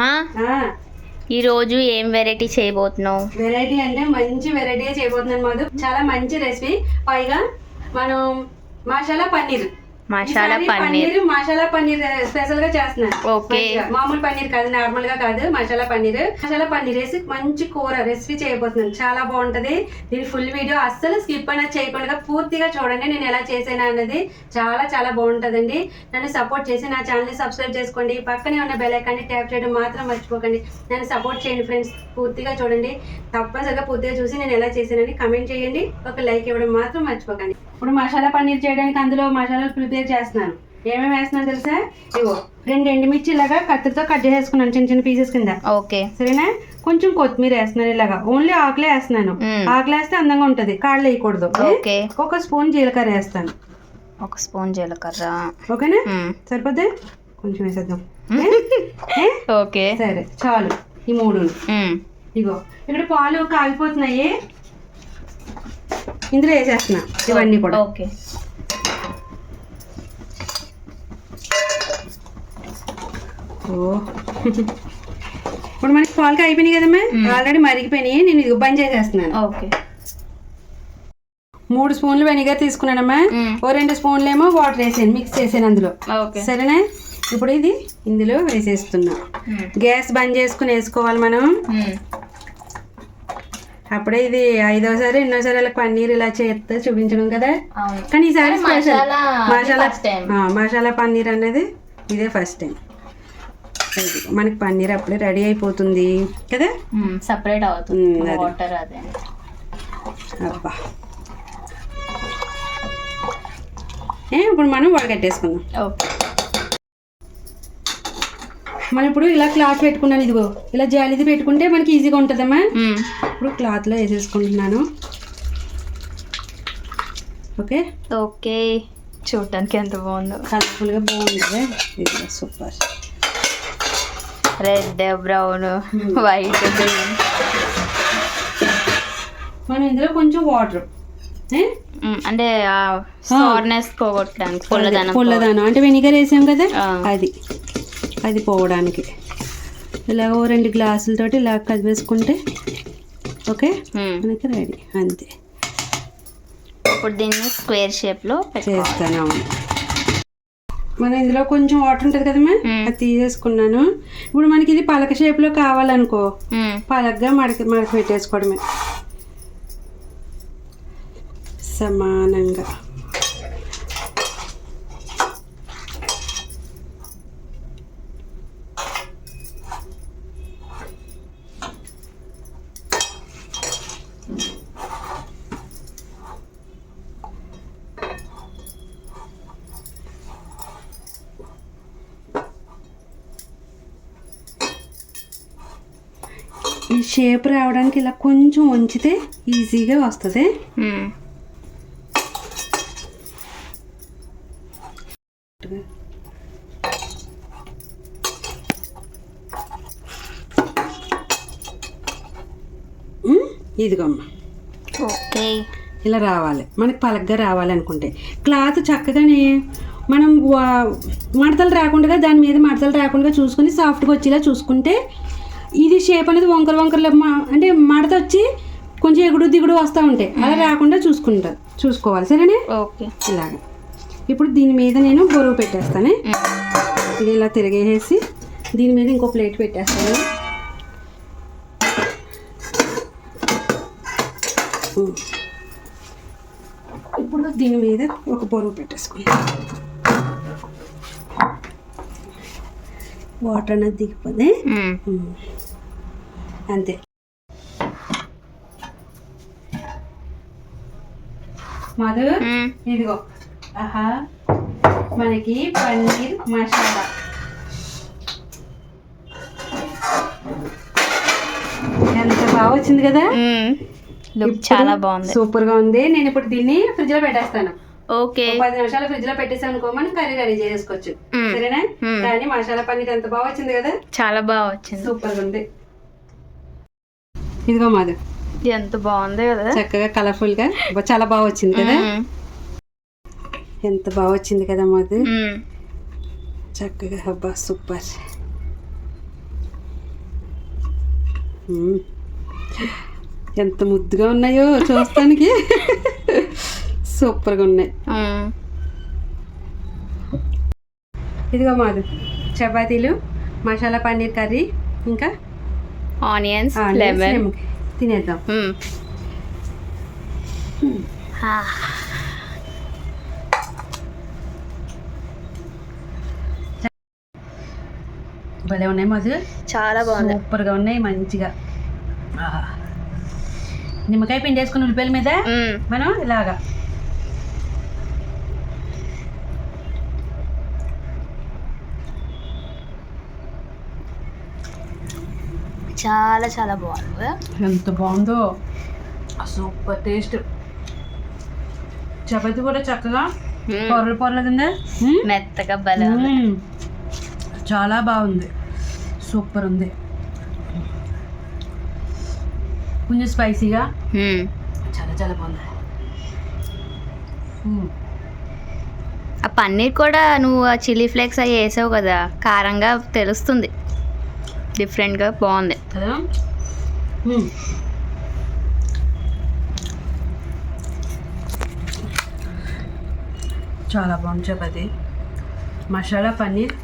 మా ఈ రోజు ఏం వెరైటీ చేయబోతున్నావు? వెరైటీ అంటే మంచి వెరైటీ చేయబోతున్నాను మధు. చాలా మంచి రెసిపీ. పైగా మనం మసాలా పన్నీర్. మసాలా పన్నీర్. మసాలా పన్నీర్ స్పెషల్గా చేస్తున్నాను ఓకే. మామూలు పన్నీర్ కాదు నార్మల్గా కాదు మసాలా పన్నీర్. మసాలా పన్నీర్ వేసి మంచి కూర రెసిపీ చేయబోతున్నాను. చాలా బాగుంటది. దీని ఫుల్ వీడియో అస్సలు స్కిప్ అనేది చేయకుండా పూర్తిగా చూడండి నేను ఎలా చేసాను అన్నది చాలా చాలా బాగుంటదండి. నన్ను సపోర్ట్ చేసి నా ఛానల్ సబ్స్క్రైబ్ చేసుకోండి. పక్కనే ఉన్న బెల్ ఐకాన్ని ట్యాప్ చేయడం మాత్రం మర్చిపోకండి. నన్ను సపోర్ట్ చేయండి ఫ్రెండ్స్ పూర్తిగా చూడండి. తప్పనిసరిగా పూర్తిగా చూసి నేను ఎలా చేశానని కమెంట్ చేయండి. ఒక లైక్ ఇవ్వడం మాత్రం మర్చిపోకండి. ఇప్పుడు మసాలా పన్నీర్ చేయడానికి అందులో మసాలాలు ప్రిపేర్ చేస్తున్నాను. ఏమేమి వేస్తున్నాను తెలుసా? ఇగో రెండు ఎండుమిర్చి ఇలాగా కత్తిరితో కట్ చేసేసుకున్నాను చిన్న చిన్న పీసెస్ కింద. ఓకే. సరేనా? కొంచెం కొత్తిమీర వేస్తున్నాను ఇలాగా. ఓన్లీ ఆకులే వేస్తున్నాను. ఆకులు వేస్తే అందంగా ఉంటది. కాళ్ళు వేయకూడదు. ఓకే. ఒక స్పూన్ జీలకర్ర వేస్తాను. ఒక స్పూన్ జీలకర్ర. ఓకేనా. సరిపోతే కొంచెం వేసేద్దాం? ఓకే. సరే చాలు. ఈ మూడు. ఇగో ఇక్కడ పాలు కాగిపోతున్నాయి. ఇందులో వేసేస్తున్నా. ఇవన్నీ కూడా. ఓకే. ఓ. ఇప్పుడు మనకి పాలు అయిపోయినాయి కదమ్మా? మ్మ్. ఆల్రెడీ మరిగిపోయినాయి. నేను ఇది బంద్ చేసేస్తున్నాను. ఓకే. మూడు స్పూన్లు వెనిగర్ తీసుకున్నానమ్మా. మ్మ్. ఓ రెండు స్పూన్లు ఏమో వాటర్ వేసాను మిక్స్ చేసాను అందులో. ఓకే. సరేనా? ఇప్పుడు ఇది ఇందులో వేసేస్తున్నా. గ్యాస్ బంద్ చేసుకుని వేసుకోవాలి మనం. అప్పుడే ఇది ఐదోసారి ఎన్నోసారి ఇలా పన్నీర్ ఇలా చేస్తే చూపించడం కదా. కానీ ఈసారి మసాలా మసాలా పన్నీర్ అనేది ఇదే ఫస్ట్ టైం మనకి పన్నీర్ అప్పుడే రెడీ అయిపోతుంది. కదా? సపరేట్ అవుతుంది. వాటర్ అదే. అబ్బా. ఏ ఇప్పుడు మనం వడగట్టేసుకుందాం ఓకే. మనం ఇప్పుడు ఇలా క్లాత్ పెట్టుకున్నాను ఇదిగో. ఇలా జాలిది పెట్టుకుంటే మనకి ఈజీగా ఉంటుందమ్మా. మ్మ్. ఇప్పుడు క్లాత్లో వేసేసుకుంటున్నాను. ఓకే? ఓకే. చూడటానికి ఎంత బాగుందో. కలర్ఫుల్గా బాగుంది super. Red brown white. Green మనం ఇందులో కొంచెం వాటర్ అంటే సార్నెస్ పోగొట్టడానికి పుల్లదనం పుల్లదానం. అంటే వెనిగర్ వేసాం కదా. అది. అది పోవడానికి. ఇలా ఓ రెండు గ్లాసులతోటి ఇలా కలిపేసుకుంటే ఓకే. మనకి రెడీ. అంతే. ఇప్పుడు దీన్ని స్క్వేర్ షేప్లో పెట్టుకోవాలి. చేస్తాను. అవును. మనం ఇందులో కొంచెం వాటర్ ఉంటుంది కదమ్మా మ్మ్. అది తీసేసుకున్నాను ఇప్పుడు మనకి ఇది పలక షేప్లో కావాలనుకో. పలకగా మడక మడక పెట్టేసుకోవడమే సమానంగా ఈ షేప్ రావడానికి ఇలా కొంచెం ఉంచితే ఈజీగా వస్తుంది. ఇదిగోమ్మ. ఓకే. ఇలా రావాలి. మనకి పలగ్గా రావాలి అనుకుంటే. క్లాత్ చక్కగానే మనం మడతలు రాకుండా దాని మీద మడతలు రాకుండా చూసుకొని సాఫ్ట్గా వచ్చేలా చూసుకుంటే ఇది షేప్ అనేది వంకర వంకరలు అంటే మడత వచ్చి కొంచెం ఎగుడు దిగుడు వస్తూ ఉంటాయి. అలా రాకుండా చూసుకుంటా చూసుకోవాలి. సరేనే? ఓకే. ఇలాగ. ఇప్పుడు దీని మీద నేను బరువు పెట్టేస్తాను. ఇది ఇలా తిరిగేసి దీని మీద ఇంకో ప్లేట్ పెట్టేస్తాను. ఇప్పుడు దీని మీద ఒక బరువు పెట్టేసుకుందాం. వాటర్ అనేది దిగిపోతే. అంతే. మధు. ఇదిగో. ఆహా. మనకి పన్నీర్ మసాలా. ఎంత బాగా వచ్చింది కదా. లుక్ చాలా బాగుంది. సూపర్గా ఉంది. నేను ఇప్పుడు దీన్ని ఫ్రిడ్జ్లో పెట్టేస్తాను. ఓకే. పది నిమిషాలు ఫ్రిడ్జ్లో పెట్టేసాను అనుకో మనం కర్రీ రెడీ చేసుకోవచ్చు. సరేనా. కానీ మసాలా పన్నీర్ ఎంత బాగా వచ్చింది కదా? చాలా బాగా వచ్చింది. సూపర్గా ఉంది. ఇదిగో మాది ఎంత బాగుంది కదా. చక్కగా కలర్ఫుల్గా చాలా బాగా వచ్చింది కదా. ఎంత బాగా వచ్చింది కదా మాది. చక్కగా అబ్బా సూపర్. ఎంత ముద్దుగా ఉన్నాయో చూస్తానికి. సూపర్గా ఉన్నాయి. ఇదిగో మాది చపాతీలు మసాలా పన్నీర్ కర్రీ ఇంకా ఆనియన్స్ లెమన్. తినేద్దాం మ్మ్. ఆ, భలే ఉన్నాయి మధు చాలా బాగుంది సూపర్గా ఉన్నాయి మంచిగా. నిమ్మకాయ పిండి వేసుకుని ఉల్లిపాయల మీద మ్మ్. మనం ఇలాగా చాలా చాలా బాగుంది? ఎంత బాగుందో సూపర్ టేస్ట్ చపాతీ కూడా చక్కగా. పొరలు పొరలు కింద మెత్తగా మ్మ్. చాలా బాగుంది సూపర్ ఉంది కొంచెం స్పైసీగా. చాలా చాలా బాగుంది. ఆ పన్నీర్ కూడా నువ్వు ఆ చిల్లీ ఫ్లేక్స్ అవి వేసావు కదా కారంగా తెలుస్తుంది డిఫరెంట్గా బాగుంది. చాలా బాగుంది చపాతి మసాలా పన్నీర్